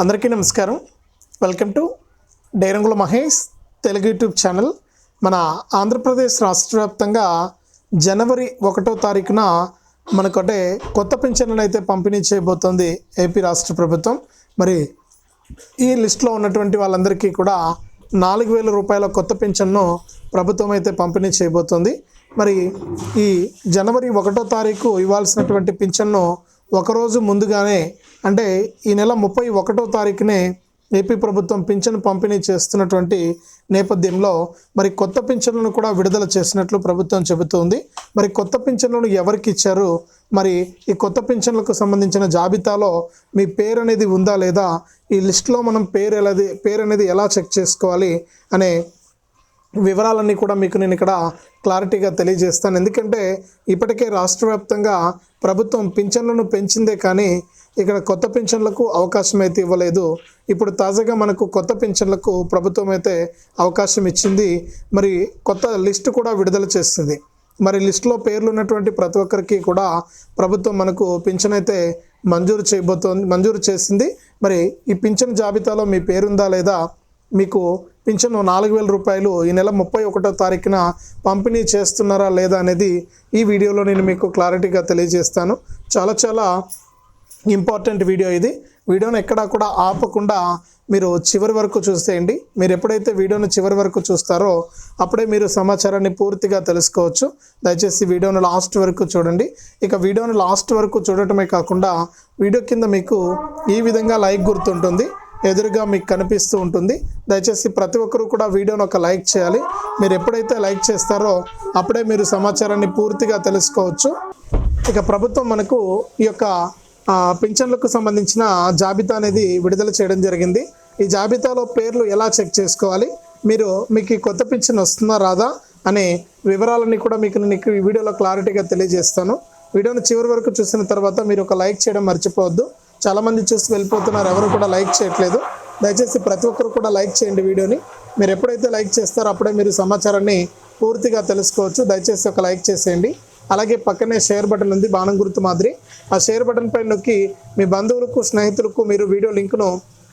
అందరికీ నమస్కారం. Welcome to డైరంగుల Mahesh Telugu YouTube channel. మన ఆంధ్రప్రదేశ్ రాష్ట్ర వ్యాప్తంగా జనవరి ఒకటో తారీఖున మనకంటే కొత్త పింఛన్లను అయితే పంపిణీ చేయబోతోంది ఏపీ రాష్ట్ర ప్రభుత్వం. మరి ఈ లిస్టులో ఉన్నటువంటి వాళ్ళందరికీ కూడా నాలుగు వేల రూపాయల కొత్త పింఛన్ను ప్రభుత్వం అయితే పంపిణీ చేయబోతోంది. మరి ఈ జనవరి ఒకటో తారీఖు ఇవ్వాల్సినటువంటి పింఛన్ను ఒకరోజు ముందుగానే అంటే ఈ నెల ముప్పై ఒకటో తారీఖునే ఏపీ ప్రభుత్వం పింఛను పంపిణీ చేస్తున్నటువంటి నేపథ్యంలో మరి కొత్త పింఛన్లను కూడా విడుదల చేసినట్లు ప్రభుత్వం చెబుతోంది. మరి కొత్త పింఛన్లను ఎవరికి ఇచ్చారు? మరి ఈ కొత్త పింఛన్లకు సంబంధించిన జాబితాలో మీ పేరు అనేది ఉందా లేదా? ఈ లిస్ట్లో మనం పేరు ఎలాది పేరు అనేది ఎలా చెక్ చేసుకోవాలి? అనే వివరాలన్నీ కూడా మీకు నేను ఇక్కడ క్లారిటీగా తెలియజేస్తాను. ఎందుకంటే ఇప్పటికే రాష్ట్ర వ్యాప్తంగా ప్రభుత్వం పింఛన్లను పెంచిందే కానీ ఇక్కడ కొత్త పింఛన్లకు అవకాశం అయితే ఇవ్వలేదు. ఇప్పుడు తాజాగా మనకు కొత్త పింఛన్లకు ప్రభుత్వం అయితే అవకాశం ఇచ్చింది. మరి కొత్త లిస్టు కూడా విడుదల చేస్తుంది. మరి లిస్టులో పేర్లు ఉన్నటువంటి ప్రతి ఒక్కరికి కూడా ప్రభుత్వం మనకు పింఛన్ అయితే మంజూరు చేయబోతోంది మంజూరు చేసింది. మరి ఈ పింఛన్ జాబితాలో మీ పేరుందా లేదా మీకు పింఛను నాలుగు వేల రూపాయలు ఈ నెల ముప్పై ఒకటో తారీఖున పంపిణీ చేస్తున్నారా లేదా అనేది ఈ వీడియోలో నేను మీకు క్లారిటీగా తెలియజేస్తాను. చాలా చాలా ఇంపార్టెంట్ వీడియో ఇది. వీడియోని ఎక్కడా కూడా ఆపకుండా మీరు చివరి వరకు చూసేయండి. మీరు ఎప్పుడైతే వీడియోను చివరి వరకు చూస్తారో అప్పుడే మీరు సమాచారాన్ని పూర్తిగా తెలుసుకోవచ్చు. దయచేసి వీడియోను లాస్ట్ వరకు చూడండి. ఇక వీడియోను లాస్ట్ వరకు చూడటమే కాకుండా వీడియో కింద మీకు ఈ విధంగా లైక్ గుర్తుంటుంది. ఎదురుగా మీకు కనిపిస్తూ ఉంటుంది. దయచేసి ప్రతి ఒక్కరూ కూడా వీడియోను ఒక లైక్ చేయాలి. మీరు ఎప్పుడైతే లైక్ చేస్తారో అప్పుడే మీరు సమాచారాన్ని పూర్తిగా తెలుసుకోవచ్చు. ఇక ప్రభుత్వం మనకు ఈ యొక్క పింఛన్లకు సంబంధించిన జాబితా అనేది విడుదల చేయడం జరిగింది. ఈ జాబితాలో పేర్లు ఎలా చెక్ చేసుకోవాలి? మీరు మీకు కొత్త పింఛన్ వస్తుందా రాదా అనే వివరాలన్నీ కూడా మీకు నేను ఈ వీడియోలో క్లారిటీగా తెలియజేస్తాను. వీడియోను చివరి వరకు చూసిన తర్వాత మీరు ఒక లైక్ చేయడం మర్చిపోవద్దు. చాలామంది చూసి వెళ్ళిపోతున్నారు. ఎవరు కూడా లైక్ చేయట్లేదు. దయచేసి ప్రతి ఒక్కరు కూడా లైక్ చేయండి వీడియోని. మీరు ఎప్పుడైతే లైక్ చేస్తారో అప్పుడే మీరు సమాచారాన్ని పూర్తిగా తెలుసుకోవచ్చు. దయచేసి ఒక లైక్ చేసేయండి. అలాగే పక్కనే షేర్ బటన్ ఉంది బాణం గుర్తు మాదిరి. ఆ షేర్ బటన్ పై నొక్కి మీ బంధువులకు స్నేహితులకు మీరు వీడియో లింక్ను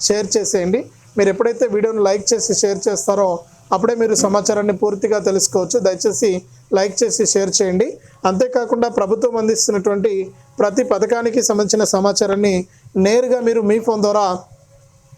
షేర్ చేసేయండి. మీరు ఎప్పుడైతే వీడియోను లైక్ చేసి షేర్ చేస్తారో అప్పుడే మీరు సమాచారాన్ని పూర్తిగా తెలుసుకోవచ్చు. దయచేసి లైక్ చేసి షేర్ చేయండి. అంతేకాకుండా ప్రభుత్వం అందిస్తున్నటువంటి ప్రతి పథకానికి సంబంధించిన సమాచారాన్ని నేరుగా మీరు మీ ఫోన్ ద్వారా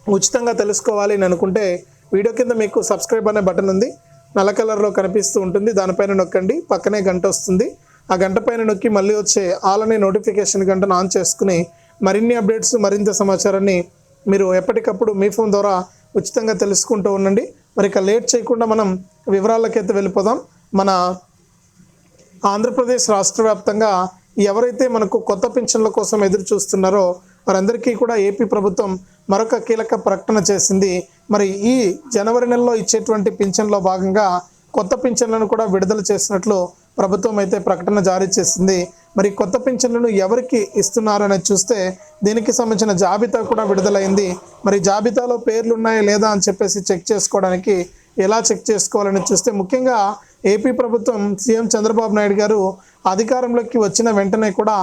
ఉచితంగా తెలుసుకోవాలి అని అనుకుంటే వీడియో కింద మీకు సబ్స్క్రైబ్ అనే బటన్ ఉంది. నల్ల కలర్లో కనిపిస్తూ ఉంటుంది. దానిపైన నొక్కండి. పక్కనే గంట వస్తుంది. ఆ గంట పైన నొక్కి మళ్ళీ వచ్చే ఆల్ అనే నోటిఫికేషన్ గంటను ఆన్ చేసుకుని మరిన్ని అప్డేట్స్ మరింత సమాచారాన్ని మీరు ఎప్పటికప్పుడు మీ ఫోన్ ద్వారా ఉచితంగా తెలుసుకుంటూ ఉండండి. మరి ఇక లేట్ చేయకుండా మనం వివరాలకైతే వెళ్ళిపోదాం. మన ఆంధ్రప్రదేశ్ రాష్ట్ర వ్యాప్తంగా ఎవరైతే మనకు కొత్త పింఛన్ల కోసం ఎదురు చూస్తున్నారో వారందరికీ కూడా ఏపీ ప్రభుత్వం మరొక కీలక ప్రకటన చేసింది. మరి ఈ జనవరి నెలలో ఇచ్చేటువంటి పింఛన్లో భాగంగా కొత్త పింఛన్లను కూడా విడుదల చేసినట్లు ప్రభుత్వం అయితే ప్రకటన జారీ చేసింది. మరి కొత్త పింఛన్లను ఎవరికి ఇస్తున్నారని చూస్తే దీనికి సంబంధించిన జాబితా కూడా విడుదలైంది. మరి జాబితాలో పేర్లు ఉన్నాయా లేదా అని చెప్పేసి చెక్ చేసుకోవడానికి ఎలా చెక్ చేసుకోవాలని చూస్తే ముఖ్యంగా ఏపీ ప్రభుత్వం సీఎం చంద్రబాబు నాయుడు గారు అధికారంలోకి వచ్చిన వెంటనే కూడా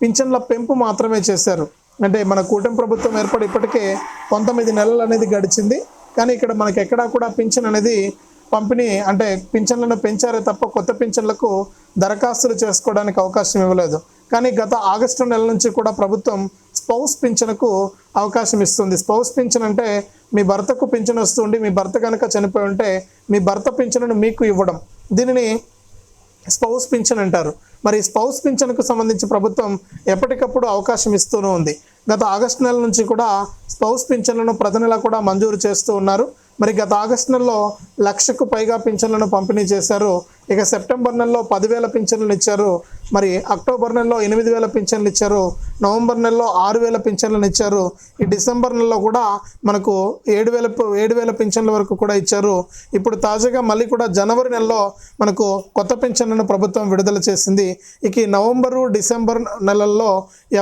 పింఛన్ల పెంపు మాత్రమే చేశారు. అంటే మన కూటమి ప్రభుత్వం ఏర్పడి ఇప్పటికే పంతొమ్మిది నెలలు అనేది గడిచింది. కానీ ఇక్కడ మనకి ఎక్కడా కూడా పింఛన్ అనేది పంపిణీ అంటే పింఛన్లను పెంచారే తప్ప కొత్త పింఛన్లకు దరఖాస్తులు చేసుకోవడానికి అవకాశం ఇవ్వలేదు. కానీ గత ఆగస్టు నెల నుంచి కూడా ప్రభుత్వం స్పౌస్ పింఛన్కు అవకాశం ఇస్తుంది. స్పౌస్ పింఛన్ అంటే మీ భర్తకు పింఛన్ వస్తుండి మీ భర్త కనుక చనిపోయి ఉంటే మీ భర్త పింఛన్ను మీకు ఇవ్వడం. దీనిని స్పౌస్ పింఛన్ అంటారు. మరి స్పౌస్ పింఛన్కు సంబంధించి ప్రభుత్వం ఎప్పటికప్పుడు అవకాశం ఇస్తూనే ఉంది. గత ఆగస్టు నెల నుంచి కూడా స్పౌస్ పింఛన్లను ప్రతి నెల కూడా మంజూరు చేస్తూ ఉన్నారు. మరి గత ఆగస్టు నెలలో లక్షకు పైగా పింఛన్లను పంపిణీ చేశారు. ఇక సెప్టెంబర్ నెలలో పదివేల పింఛన్లు ఇచ్చారు. మరి అక్టోబర్ నెలలో ఎనిమిది వేల పింఛన్లు ఇచ్చారు. నవంబర్ నెలలో ఆరు వేల పింఛన్లను ఇచ్చారు. ఈ డిసెంబర్ నెలలో కూడా మనకు ఏడు వేల ఏడు వేల పింఛన్ల వరకు కూడా ఇచ్చారు. ఇప్పుడు తాజాగా మళ్ళీ కూడా జనవరి నెలలో మనకు కొత్త పింఛన్లను ప్రభుత్వం విడుదల చేసింది. ఇక ఈ నవంబరు డిసెంబర్ నెలల్లో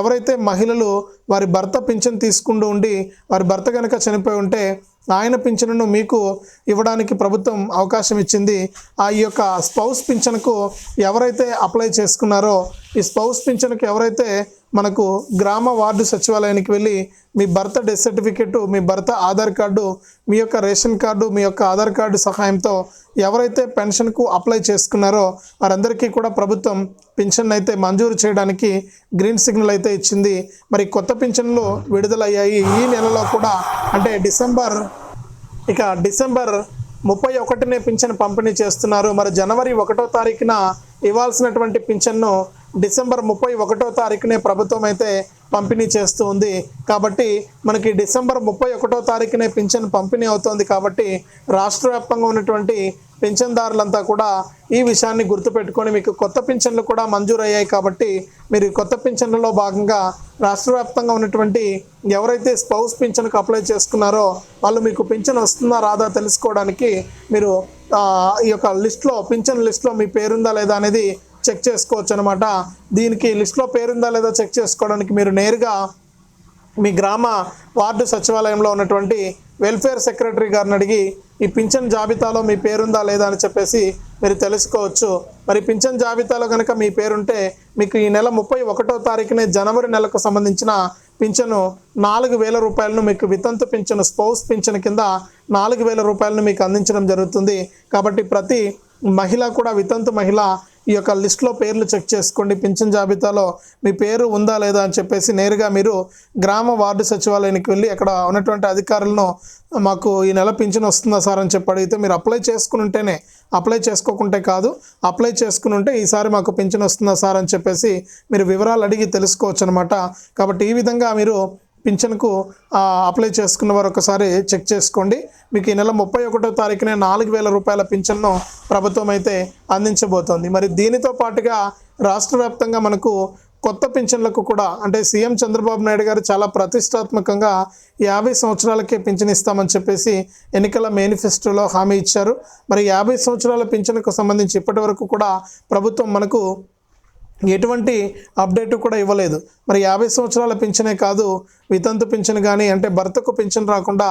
ఎవరైతే మహిళలు వారి భర్త పింఛన్ తీసుకుంటూ ఉండి వారి భర్త కనుక చనిపోయి ఉంటే ఆయన పింఛనును మీకు ఇవ్వడానికి ప్రభుత్వం అవకాశం ఇచ్చింది. ఆ ఈ యొక్క స్పౌస్ పింఛన్కు ఎవరైతే అప్లై చేసుకున్నారో ఈ స్పౌస్ పింఛన్కు ఎవరైతే మనకు గ్రామ వార్డు సచివాలయానికి వెళ్ళి మీ భర్త డెత్ సర్టిఫికెట్ మీ భర్త ఆధార్ కార్డు మీ యొక్క రేషన్ కార్డు మీ యొక్క ఆధార్ కార్డు సహాయంతో ఎవరైతే పెన్షన్కు అప్లై చేసుకున్నారో వారందరికీ కూడా ప్రభుత్వం పింఛన్ అయితే మంజూరు చేయడానికి గ్రీన్ సిగ్నల్ అయితే ఇచ్చింది. మరి కొత్త పింఛన్లు విడుదలయ్యాయి. ఈ నెలలో కూడా అంటే డిసెంబర్ ఇక డిసెంబర్ ముప్పై ఒకటినే పింఛన్ పంపిణీ చేస్తున్నారు. మరి జనవరి ఒకటో తారీఖున ఇవ్వాల్సినటువంటి పింఛన్ను డిసెంబర్ ముప్పై ఒకటో తారీఖునే ప్రభుత్వం అయితే పంపిణీ చేస్తూ ఉంది కాబట్టి మనకి డిసెంబర్ ముప్పై ఒకటో తారీఖునే పింఛన్ పంపిణీ అవుతోంది కాబట్టి రాష్ట్ర వ్యాప్తంగా ఉన్నటువంటి పింఛన్దారులంతా కూడా ఈ విషయాన్ని గుర్తుపెట్టుకొని మీకు కొత్త పింఛన్లు కూడా మంజూరయ్యాయి కాబట్టి మీరు కొత్త పింఛన్లలో భాగంగా రాష్ట్ర వ్యాప్తంగా ఉన్నటువంటి ఎవరైతే స్పౌస్ పింఛన్కు అప్లై చేసుకున్నారో వాళ్ళు మీకు పింఛన్ వస్తుందా రాదా తెలుసుకోవడానికి మీరు ఈ యొక్క లిస్ట్లో పింఛన్ లిస్ట్లో మీ పేరుందా లేదా అనేది చెక్ చేసుకోవచ్చు అనమాట దీనికి లిస్ట్లో పేరుందా లేదా చెక్ చేసుకోవడానికి మీరు నేరుగా మీ గ్రామ వార్డు సచివాలయంలో ఉన్నటువంటి వెల్ఫేర్ సెక్రటరీ గారిని అడిగి ఈ పింఛన్ జాబితాలో మీ పేరుందా లేదా అని చెప్పేసి మీరు తెలుసుకోవచ్చు. మరి పింఛన్ జాబితాలో కనుక మీ పేరుంటే మీకు ఈ నెల ముప్పై ఒకటో తారీఖునే జనవరి నెలకు సంబంధించిన పింఛను నాలుగు వేల రూపాయలను మీకు వితంతు పింఛను స్పౌస్ పింఛను కింద నాలుగు వేల రూపాయలను మీకు అందించడం జరుగుతుంది. కాబట్టి ప్రతి మహిళ కూడా వితంతు మహిళ ఈ యొక్క లిస్ట్లో పేర్లు చెక్ చేసుకోండి. పింఛన్ జాబితాలో మీ పేరు ఉందా లేదా అని చెప్పేసి నేరుగా మీరు గ్రామ వార్డు సచివాలయానికి వెళ్ళి అక్కడ ఉన్నటువంటి అధికారులను మాకు ఈ నెల పింఛన్ వస్తుందా సార్ అని చెప్పి అడిగితే మీరు అప్లై చేసుకుని ఉంటేనే అప్లై చేసుకోకుంటే కాదు అప్లై చేసుకుని ఉంటే ఈసారి మాకు పింఛన్ వస్తుందా సార్ అని చెప్పేసి మీరు వివరాలు అడిగి తెలుసుకోవచ్చు అనమాట కాబట్టి ఈ విధంగా మీరు పింఛన్కు అప్లై చేసుకున్న వారు ఒకసారి చెక్ చేసుకోండి. మీకు ఈ నెల ముప్పై ఒకటో తారీఖునే నాలుగు వేల రూపాయల పింఛన్ను ప్రభుత్వం అయితే అందించబోతోంది. మరి దీనితో పాటుగా రాష్ట్ర వ్యాప్తంగా మనకు కొత్త పింఛన్లకు కూడా అంటే సీఎం చంద్రబాబు నాయుడు గారు చాలా ప్రతిష్టాత్మకంగా యాభై సంవత్సరాలకే పింఛన్ ఇస్తామని చెప్పేసి ఎన్నికల మేనిఫెస్టోలో హామీ ఇచ్చారు. మరి యాభై సంవత్సరాల పింఛన్కు సంబంధించి ఇప్పటి వరకు కూడా ప్రభుత్వం మనకు ఎటువంటి అప్డేట్ కూడా ఇవ్వలేదు. మరి యాభై సంవత్సరాల పింఛనే కాదు వితంతు పింఛన్ కానీ అంటే భర్తకు పింఛన్ రాకుండా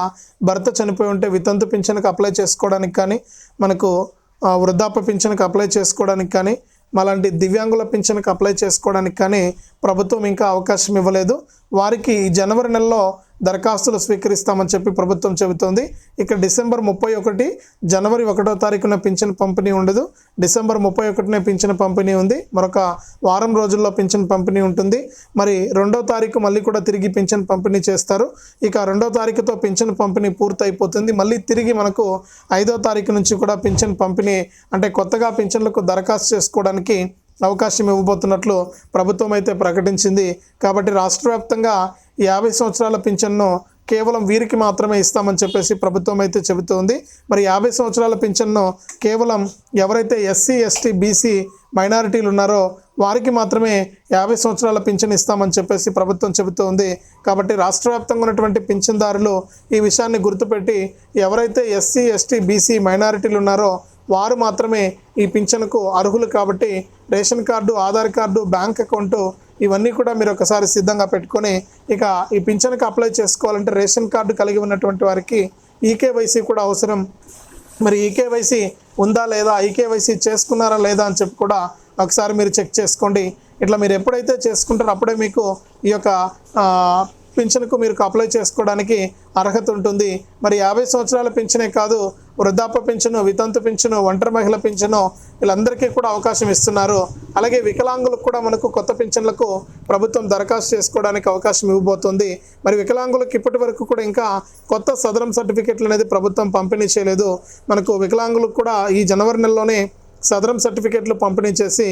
భర్త చనిపోయి ఉంటే వితంతు పింఛన్కి అప్లై చేసుకోవడానికి కానీ మనకు వృద్ధాప్య పింఛన్కి అప్లై చేసుకోవడానికి కానీ అలాంటి దివ్యాంగుల పింఛన్కి అప్లై చేసుకోవడానికి కానీ ప్రభుత్వం ఇంకా అవకాశం ఇవ్వలేదు. వారికి జనవరి నెలలో దరఖాస్తులు స్వీకరిస్తామని చెప్పి ప్రభుత్వం చెబుతోంది. ఇక డిసెంబర్ ముప్పై ఒకటి జనవరి ఒకటో తారీఖున పింఛన్ పంపిణీ ఉండదు. డిసెంబర్ ముప్పై ఒకటినే పింఛన్ పంపిణీ ఉంది. మరొక వారం రోజుల్లో పింఛన్ పంపిణీ ఉంటుంది. మరి రెండో తారీఖు మళ్ళీ కూడా తిరిగి పింఛన్ పంపిణీ చేస్తారు. ఇక రెండో తారీఖుతో పింఛన్ పంపిణీ పూర్తయిపోతుంది. మళ్ళీ తిరిగి మనకు ఐదో తారీఖు నుంచి కూడా పింఛన్ పంపిణీ అంటే కొత్తగా పింఛన్లకు దరఖాస్తు చేసుకోవడానికి అవకాశం ఇవ్వబోతున్నట్లు ప్రభుత్వం అయితే ప్రకటించింది. కాబట్టి రాష్ట్ర వ్యాప్తంగా యాభై సంవత్సరాల పింఛన్ను కేవలం వీరికి మాత్రమే ఇస్తామని చెప్పేసి ప్రభుత్వం అయితే చెబుతోంది. మరి యాభై సంవత్సరాల పింఛన్ను కేవలం ఎవరైతే ఎస్సీ ఎస్టీ బీసీ మైనారిటీలు ఉన్నారో వారికి మాత్రమే యాభై సంవత్సరాల పింఛన్ ఇస్తామని చెప్పేసి ప్రభుత్వం చెబుతోంది. కాబట్టి రాష్ట్ర వ్యాప్తంగా ఉన్నటువంటి పింఛన్దారులు ఈ విషయాన్ని గుర్తుపెట్టి ఎవరైతే ఎస్సీ ఎస్టీ బీసీ మైనారిటీలు ఉన్నారో వారు మాత్రమే ఈ పింఛన్కు అర్హులు కాబట్టి ration card Aadhaar card bank account ఇవన్నీ కూడా మీరు ఒకసారి సిద్ధంగా పెట్టుకొని ఇక ఈ పింఛన్కి అప్లై చేసుకోవాలంటే రేషన్ కార్డు కలిగి ఉన్నటువంటి వారికి ఈకేవైసీ కూడా అవసరం. మరి ఈకేవైసీ ఉందా లేదా ఈకేవైసీ చేసుకున్నారా లేదా అని చెప్పి కూడా ఒకసారి మీరు చెక్ చేసుకోండి. ఇట్లా మీరు ఎప్పుడైతే చేసుకుంటారో అప్పుడే మీకు ఈ యొక్క పింఛన్కు మీరు అప్లై చేసుకోవడానికి అర్హత ఉంటుంది. మరి యాభై సంవత్సరాల పింఛనే కాదు వృద్ధాప్య పింఛను వితంతు పింఛను ఒంటరి మహిళ పింఛను వీళ్ళందరికీ కూడా అవకాశం ఇస్తున్నారు. అలాగే వికలాంగులకు కూడా మనకు కొత్త పింఛన్లకు ప్రభుత్వం దరఖాస్తు చేసుకోవడానికి అవకాశం ఇవ్వబోతుంది. మరి వికలాంగులకు ఇప్పటి వరకు కూడా ఇంకా కొత్త సదరం సర్టిఫికెట్లు అనేది ప్రభుత్వం పంపిణీ చేయలేదు. మనకు వికలాంగులకు కూడా ఈ జనవరి నెలలోనే సదరం సర్టిఫికెట్లు పంపిణీ చేసి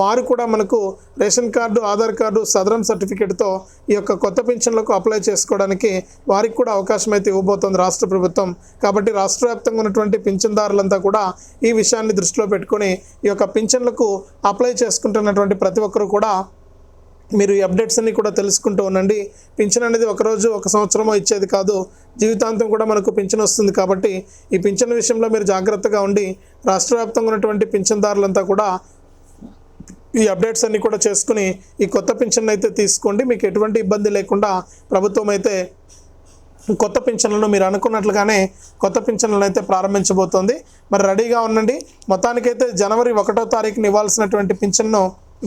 వారు కూడా మనకు ration card Aadhaar card Sadaram సర్టిఫికెట్తో ఈ యొక్క కొత్త పింఛన్లకు అప్లై చేసుకోవడానికి వారికి కూడా అవకాశం అయితే ఇవ్వబోతోంది రాష్ట్ర ప్రభుత్వం. కాబట్టి రాష్ట్ర వ్యాప్తంగా ఉన్నటువంటి పింఛన్దారులంతా కూడా ఈ విషయాన్ని దృష్టిలో పెట్టుకొని ఈ యొక్క పింఛన్లకు అప్లై చేసుకుంటున్నటువంటి ప్రతి ఒక్కరూ కూడా మీరు ఈ అప్డేట్స్ అన్ని కూడా తెలుసుకుంటూ ఉండండి. పింఛన్ అనేది ఒకరోజు ఒక సంవత్సరమో ఇచ్చేది కాదు. జీవితాంతం కూడా మనకు పింఛన్ వస్తుంది కాబట్టి ఈ పింఛన్ విషయంలో మీరు జాగ్రత్తగా ఉండి రాష్ట్ర వ్యాప్తంగా ఉన్నటువంటి పింఛన్దారులంతా కూడా ఈ అప్డేట్స్ అన్ని కూడా చేసుకుని ఈ కొత్త పింఛన్ అయితే తీసుకోండి. మీకు ఎటువంటి ఇబ్బంది లేకుండా ప్రభుత్వం అయితే కొత్త పింఛన్లను మీరు అనుకున్నట్లుగానే కొత్త పింఛన్లను అయితే ప్రారంభించబోతోంది. మరి రెడీగా ఉండండి. మొత్తానికైతే జనవరి ఒకటో తారీఖున ఇవ్వాల్సినటువంటి పింఛన్ను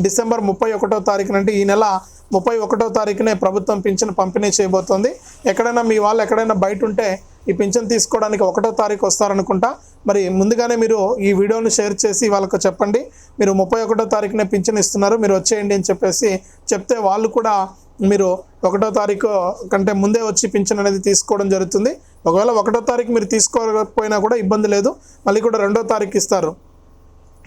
డిసెంబర్ ముప్పై ఒకటో తారీఖున అంటే ఈ నెల ముప్పై ఒకటో తారీఖునే ప్రభుత్వం పింఛన్ పంపిణీ చేయబోతోంది. ఎక్కడైనా మీ వాళ్ళు ఎక్కడైనా బయట ఉంటే ఈ పింఛన్ తీసుకోవడానికి ఒకటో తారీఖు వస్తారనుకుంటా. మరి ముందుగానే మీరు ఈ వీడియోను షేర్ చేసి వాళ్ళకు చెప్పండి. మీరు ముప్పై ఒకటో తారీఖునే పింఛన్ ఇస్తున్నారు మీరు వచ్చేయండి అని చెప్పేసి చెప్తే వాళ్ళు కూడా మీరు ఒకటో తారీఖు కంటే ముందే వచ్చి పింఛన్ అనేది తీసుకోవడం జరుగుతుంది. ఒకవేళ ఒకటో తారీఖు మీరు తీసుకోకపోయినా కూడా ఇబ్బంది లేదు. మళ్ళీ కూడా రెండో తారీఖు ఇస్తారు.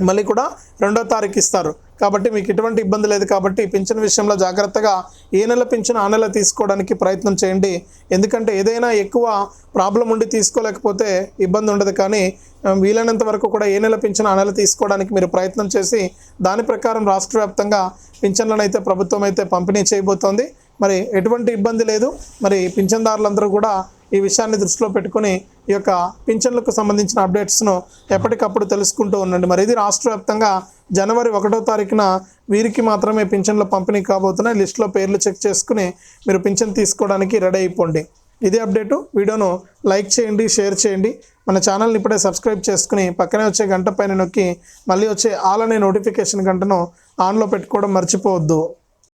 మళ్ళీ కూడా రెండో తారీఖు ఇస్తారు. కాబట్టి మీకు ఎటువంటి ఇబ్బంది లేదు. కాబట్టి పింఛన్ విషయంలో జాగ్రత్తగా ఏ నెల పింఛన్ ఆ నెల తీసుకోవడానికి ప్రయత్నం చేయండి. ఎందుకంటే ఏదైనా ఎక్కువ ప్రాబ్లం ఉండి తీసుకోలేకపోతే ఇబ్బంది ఉండదు. కానీ వీలైనంత వరకు కూడా ఏ నెల పింఛన్ ఆ నెల తీసుకోవడానికి మీరు ప్రయత్నం చేసి దాని ప్రకారం రాష్ట్ర వ్యాప్తంగా పింఛన్లను అయితే ప్రభుత్వం అయితే పంపిణీ చేయబోతోంది. మరి ఎటువంటి ఇబ్బంది లేదు. మరి పింఛన్దారులందరూ కూడా ఈ విషయాన్ని దృష్టిలో పెట్టుకుని ఈ యొక్క పింఛన్లకు సంబంధించిన అప్డేట్స్ను ఎప్పటికప్పుడు తెలుసుకుంటూ ఉండండి. మరి ఇది రాష్ట్ర వ్యాప్తంగా జనవరి ఒకటో తారీఖున వీరికి మాత్రమే పింఛన్లు పంపిణీ కాబోతున్నాయి. లిస్టులో పేర్లు చెక్ చేసుకుని మీరు పింఛన్ తీసుకోవడానికి రెడీ అయిపోండి. ఇదే అప్డేటు. వీడియోను లైక్ చేయండి షేర్ చేయండి. మన ఛానల్ని ఇప్పుడే సబ్స్క్రైబ్ చేసుకుని పక్కనే వచ్చే గంట పైన నొక్కి మళ్ళీ వచ్చే ఆల్ అనే నోటిఫికేషన్ గంటను ఆన్లో పెట్టుకోవడం మర్చిపోవద్దు.